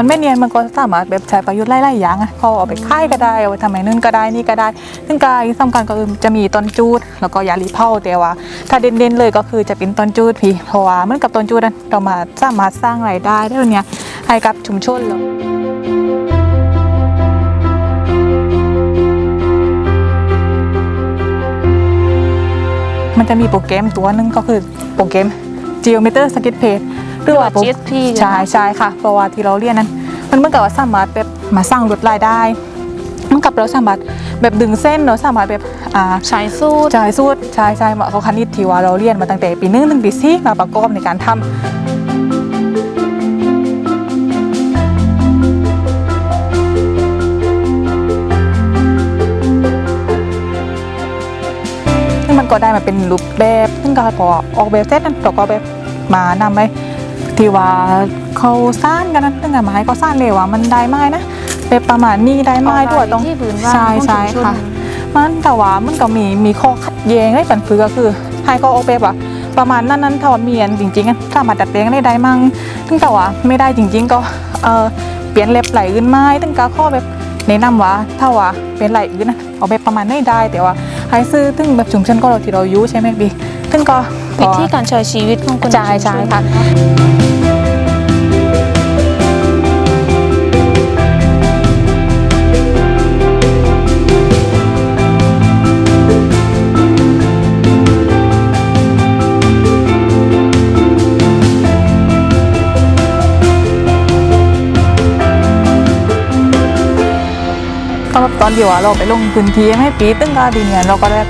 ส่วนแม่เนียนมันก็สามารถแบบใช้ประโยชน์ไล่ๆอย่างอะเขาเอาไปค่ายก็ได้เอาไปทำไมนึ่งก็ได้นี่ก็ได้ ซึ่งการสำคัญก็คือจะมีต้นจูด แล้วก็ยาลีเผาแต่ว่า ถ้าเด่นๆเลยก็คือจะเป็นต้นจูดพี่เพราะว่าเหมือนกับต้นจูดนั้นเรามาสามารถสร้างรายได้ได้เนี่ยให้กับชุมชนเรามันจะมีโปรแกรมตัวหนึงก็คือโปรแกรม Geometer Sketch Page หรือว่าโปร GSP ใช่ใช่ค่ะ เพราะว่าที่เราเรียนนั้น มันเหมื่อนกับว่าสามารถแบบมาสร้างลวดลายได้เหมันกับเราสามารถแบบดึงเส้นเราสามารถแบบอ่า ใช้สูตร ใช่สูตรใช่ใช่มาเขาคณิตที่ว่าเราเรียนมาตั้งแต่ปีหนึ่งถึงปีสี่มาประกอบในการทำซึ่งมันก็ได้มาเป็นรูปแบบ ซึ่งก็พอออกแบบเสร็จนั้นเราก็แบบมานำไป ที่ว่าเขาสร้างกันนั้นซึ่งกับไม้ก็สร้างเลยว่ามันได้ไม้นะแบบประมาณนี้ได้ไม้ด้วยตรงที่พื้นบ้านใช่ของใช่ชุมชนค่ะ มันแต่ว่ามันก็มีมีข้อขัดแย้งไอ้ปันคือก็คือให้ก็ออกแบบว่าประมาณนั้นนั้นถ้าว่ามีอันจริงๆอะสามารถดัดแปลงได้ได้มั่งซึ่งแต่ว่าไม่ได้จริง ๆ ก็เออเปลี่ยนเล็บไหลอื่นไม้ซึ่งก็ข้อแบบแนะนำว่าถ้าว่าเป็นไหลอื่นนะเอาแบบประมาณไม่ได้แต่ว่าให้ซื้อถึงแบบชุมชนก็เราที่เราอยู่ใช่ไหมบีซึ่งก็วิธีการใช้ชีวิตของคนใช่ใช่ค่ะ อนที่ว่าเราไปลงพื้นที่ให้ปีตึ้งก็ดีเนี่ยเราก็ได้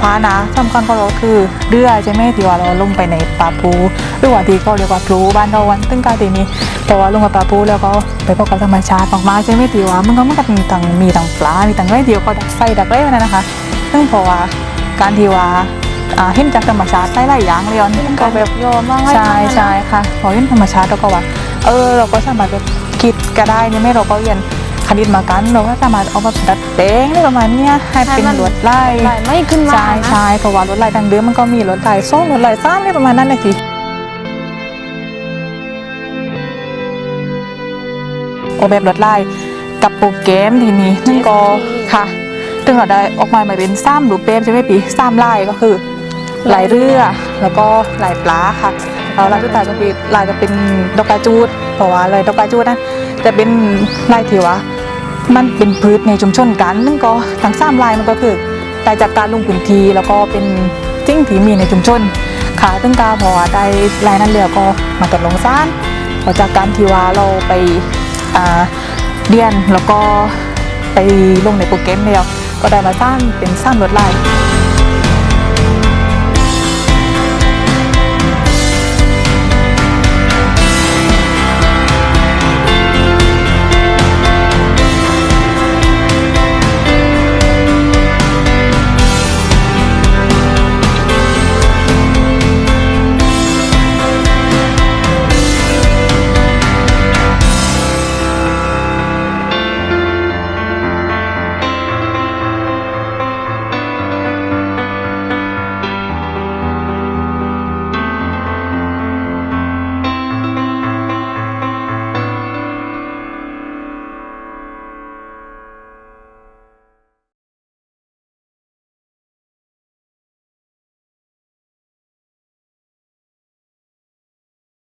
พานะสำคัญของเราคือเรือใช่ไหมที่ว่าเราลงไปในป่าปูหรือว่าที่เขาเรียกว่าพลูบ้านเราวันตึ้งก็ดีนี้เพราะว่าลงไปป่าปูแล้วก็ไปพบกับธรรมชาติมากๆใช่ไหมที่ว่ามันก็มันก็มีต่างมีต่างปลา มีต่างไรเดียวก็ดักไฟดักไรนั่นนะคะซึ่งเพราะว่าการที่ว่าเห็นจากธรรมชาติได้หลายอย่างเลยอะมันก็แบบยอมมากใช่ใช่ค่ะพอเห็นธรรมชาติเราก็ว่า เออเราก็สามารถแบบคิดก็ได้เนี่ยไม่เราก็เรียน คณิตมากัน เราก็สามารถเอามาดัดแปลงได้ประมาณเนี้ยให้เป็นลวดลายไหลไม่ขึ้นมาใช่นะใช่เพราะว่าลวดลายดังเดิมมันก็มีลวดลายส้มลวดลายซ้ำได้ประมาณนั้นเลยทีออกแบบลวดลายกับโปรแกรมทีนี้นั่นก็ค่ะถึงเราได้ออกมามาเป็นซ้ำรูปแบบใช่ไหมปีซ้ำลายก็คือลายเรือแล้วก็ลายปลาค่ะแล้วลายสุดท้ายก็คือลายจะเป็นดอกกระจูดเพราะว่าลายดอกกระจูดนั้นจะเป็นลายที่ว่า มันเป็นพืชในชุมชนกันนั่นก็ทั้งสามลายมันก็คือแต่จากการลงพื้นที่แล้วก็เป็นสิ่งที่มีในชุมชนค่ะตั้งกาพอได้ลายนั้นแล้วก็มาตกลงซ่านพอจากการที่ว่าเราไปเรียนแล้วก็ไปลงในโปรแกรมแล้วก็ได้มาสร้างเป็นสร้างลวดลาย